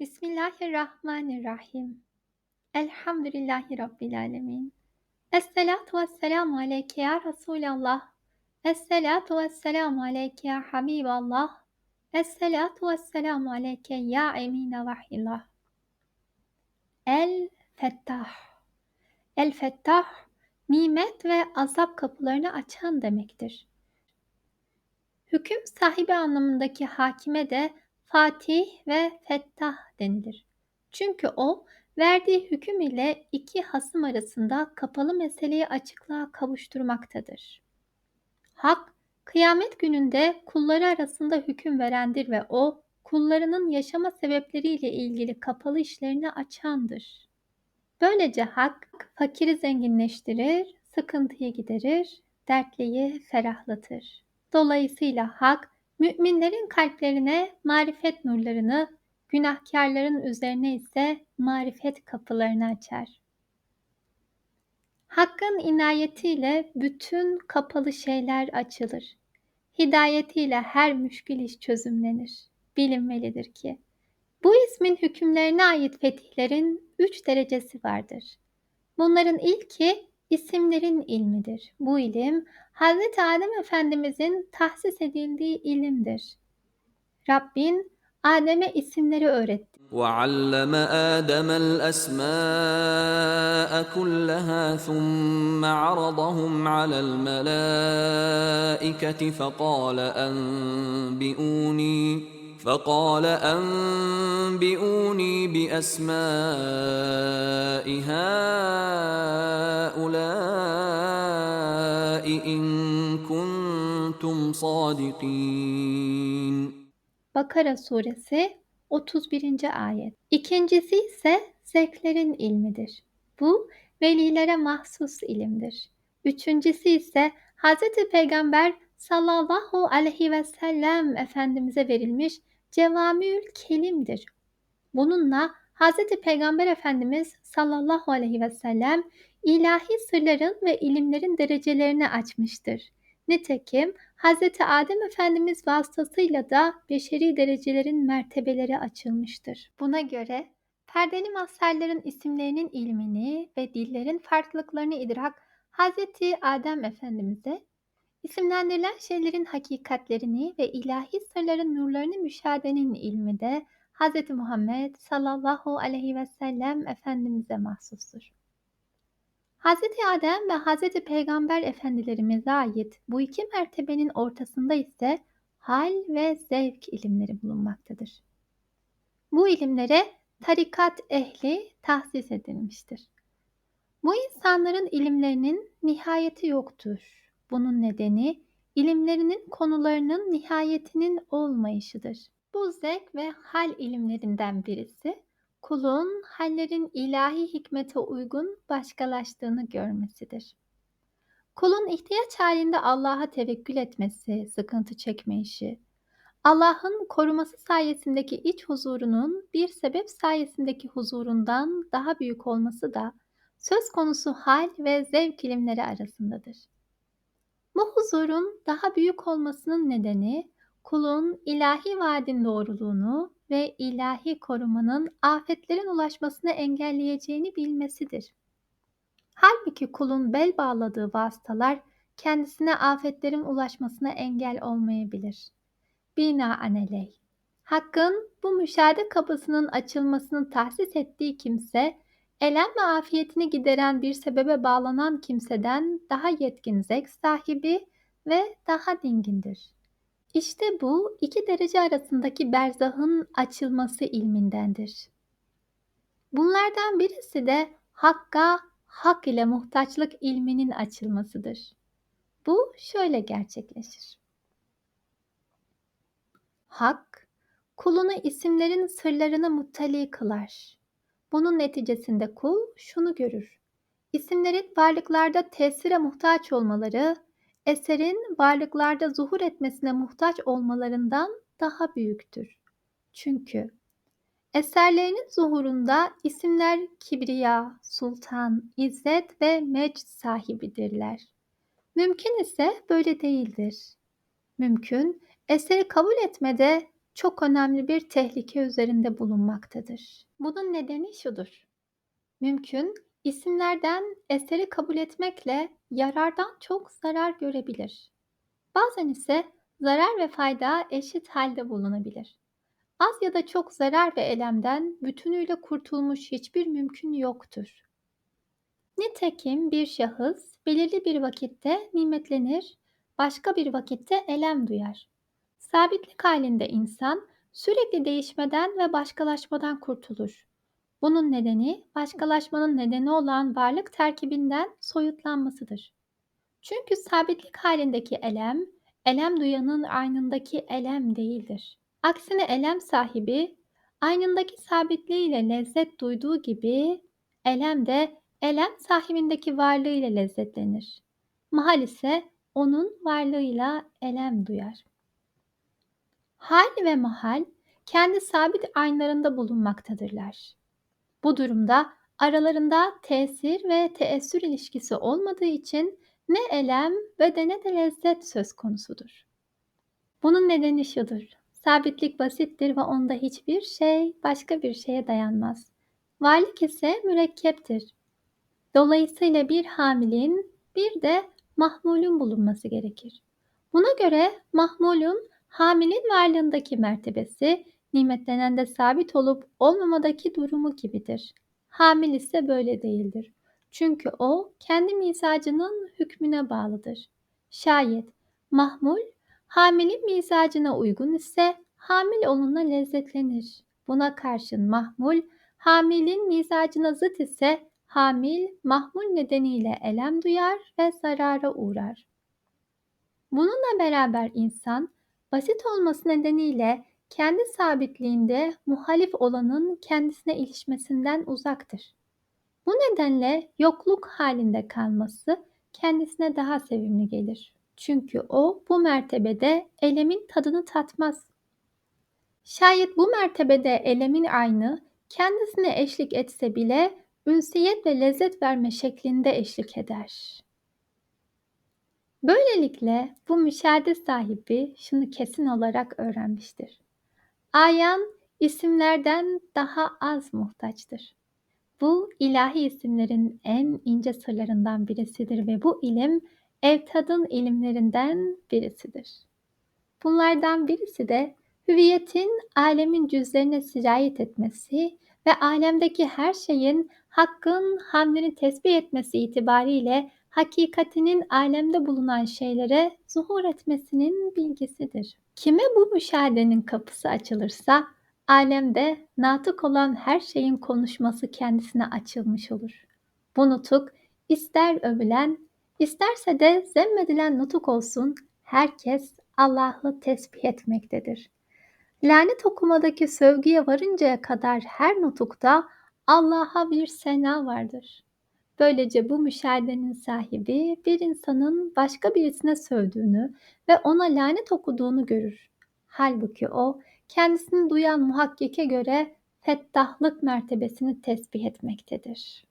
Bismillahirrahmanirrahim. Elhamdülillahi Rabbil alemin. Esselatu vesselamu aleyke ya Resulallah. Esselatu vesselamu aleyke ya Habiballah. Esselatu vesselamu aleyke ya emine vahillah. El Fettah. El Fettah, nimet ve azap kapılarını açan demektir. Hüküm sahibi anlamındaki hakime de Fatih ve Fettah denilir. Çünkü o verdiği hüküm ile iki hasım arasında kapalı meseleyi açıklığa kavuşturmaktadır. Hak, kıyamet gününde kulları arasında hüküm verendir ve o, kullarının yaşama sebepleriyle ilgili kapalı işlerini açandır. Böylece hak, fakiri zenginleştirir, sıkıntıyı giderir, dertliyi ferahlatır. Dolayısıyla hak, müminlerin kalplerine marifet nurlarını, günahkarların üzerine ise marifet kapılarını açar. Hakkın inayetiyle bütün kapalı şeyler açılır. Hidayetiyle her müşkil iş çözümlenir. Bilinmelidir ki, bu ismin hükümlerine ait fetihlerin üç derecesi vardır. Bunların ilki isimlerin ilmidir. Bu ilim Hz. Adem Efendimizin tahsis edildiği ilimdir. Rabbin Adem'e isimleri öğretti. وعلم آدم الأسماء كلها ثم عرضهم على الملائكة فقال أنبئوني فقال أنبئوني بأسماء هؤلاء إن كنتم صادقين Bakara suresi 31. ayet. İkincisi ise zevklerin ilmidir. Bu velilere mahsus ilimdir. Üçüncüsü ise Hz. Peygamber sallallahu aleyhi ve sellem Efendimiz'e verilmiş cevamiül kelimdir. Bununla Hz. Peygamber Efendimiz sallallahu aleyhi ve sellem ilahi sırların ve ilimlerin derecelerini açmıştır. Nitekim Hz. Adem Efendimiz vasıtasıyla da beşeri derecelerin mertebeleri açılmıştır. Buna göre perdeli mazharların isimlerinin ilmini ve dillerin farklılıklarını idrak Hz. Adem Efendimiz'e, isimlendirilen şeylerin hakikatlerini ve ilahi sırların nurlarını müşahedenin ilmi de Hz. Muhammed sallallahu aleyhi ve sellem Efendimiz'e mahsustur. Hz. Adem ve Hz. Peygamber efendilerimize ait bu iki mertebenin ortasında ise hal ve zevk ilimleri bulunmaktadır. Bu ilimlere tarikat ehli tahsis edilmiştir. Bu insanların ilimlerinin nihayeti yoktur. Bunun nedeni ilimlerinin konularının nihayetinin olmayışıdır. Bu zevk ve hal ilimlerinden birisi kulun hallerin ilahi hikmete uygun başkalaştığını görmesidir. Kulun ihtiyaç halinde Allah'a tevekkül etmesi, sıkıntı çekmeyişi, Allah'ın koruması sayesindeki iç huzurunun bir sebep sayesindeki huzurundan daha büyük olması da söz konusu hal ve zevk ilimleri arasındadır. Bu huzurun daha büyük olmasının nedeni kulun ilahi vaadin doğruluğunu ve ilahi korumanın afetlerin ulaşmasına engelleyeceğini bilmesidir. Halbuki kulun bel bağladığı vasıtalar kendisine afetlerin ulaşmasına engel olmayabilir. Binaenaleyh, Hakkın bu müşahede kapısının açılmasını tahsis ettiği kimse, elem ve afiyetini gideren bir sebebe bağlanan kimseden daha yetkin zevk sahibi ve daha dingindir. İşte bu iki derece arasındaki berzahın açılması ilmindendir. Bunlardan birisi de hakka hak ile muhtaçlık ilminin açılmasıdır. Bu şöyle gerçekleşir. Hak, kulunu isimlerin sırlarını muttali kılar. Bunun neticesinde kul şunu görür. İsimlerin varlıklarda tesire muhtaç olmaları eserin varlıklarda zuhur etmesine muhtaç olmalarından daha büyüktür. Çünkü eserlerinin zuhurunda isimler kibriya, sultan, izzet ve mecd sahibidirler. Mümkün ise böyle değildir. Mümkün, eseri kabul etmede çok önemli bir tehlike üzerinde bulunmaktadır. Bunun nedeni şudur. Mümkün, isimlerden eseri kabul etmekle yarardan çok zarar görebilir. Bazen ise zarar ve fayda eşit halde bulunabilir. Az ya da çok zarar ve elemden bütünüyle kurtulmuş hiçbir mümkün yoktur. Nitekim bir şahıs belirli bir vakitte nimetlenir, başka bir vakitte elem duyar. Sabitlik halinde insan sürekli değişmeden ve başkalaşmadan kurtulur. Bunun nedeni başkalaşmanın nedeni olan varlık terkibinden soyutlanmasıdır. Çünkü sabitlik halindeki elem, elem duyanın aynındaki elem değildir. Aksine elem sahibi aynındaki sabitliğiyle lezzet duyduğu gibi elem de elem sahibindeki varlığıyla lezzetlenir. Mahal ise onun varlığıyla elem duyar. Hal ve mahal kendi sabit aynlarında bulunmaktadırlar. Bu durumda aralarında tesir ve teessür ilişkisi olmadığı için ne elem ve de ne de lezzet söz konusudur. Bunun nedeni şudur. Sabitlik basittir ve onda hiçbir şey başka bir şeye dayanmaz. Varlık ise mürekkeptir. Dolayısıyla bir hamilin bir de mahmulun bulunması gerekir. Buna göre mahmulun hamilin varlığındaki mertebesi nimetlenende sabit olup olmamadaki durumu gibidir. Hamil ise böyle değildir. Çünkü o kendi mizacının hükmüne bağlıdır. Şayet mahmul hamilin mizacına uygun ise hamil onunla lezzetlenir. Buna karşın mahmul hamilin mizacına zıt ise hamil mahmul nedeniyle elem duyar ve zarara uğrar. Bununla beraber insan basit olması nedeniyle kendi sabitliğinde muhalif olanın kendisine ilişmesinden uzaktır. Bu nedenle yokluk halinde kalması kendisine daha sevimli gelir. Çünkü o bu mertebede elemin tadını tatmaz. Şayet bu mertebede elemin aynı kendisine eşlik etse bile ünsiyet ve lezzet verme şeklinde eşlik eder. Böylelikle bu müşahede sahibi şunu kesin olarak öğrenmiştir. Ayan isimlerden daha az muhtaçtır. Bu ilahi isimlerin en ince sırlarından birisidir ve bu ilim evtadın ilimlerinden birisidir. Bunlardan birisi de hüviyetin alemin cüzlerine sirayet etmesi ve alemdeki her şeyin hakkın hamdini tesbih etmesi itibariyle hakikatinin alemde bulunan şeylere zuhur etmesinin bilgisidir. Kime bu müşahedenin kapısı açılırsa alemde natık olan her şeyin konuşması kendisine açılmış olur. Bu nutuk ister övülen, isterse de zemmedilen nutuk olsun herkes Allah'ı tesbih etmektedir. Lanet okumadaki sövgüye varıncaya kadar her nutukta Allah'a bir sena vardır. Böylece bu müşahedenin sahibi bir insanın başka birisine sövdüğünü ve ona lanet okuduğunu görür. Halbuki o kendisini duyan muhakkike göre fettahlık mertebesini tesbih etmektedir.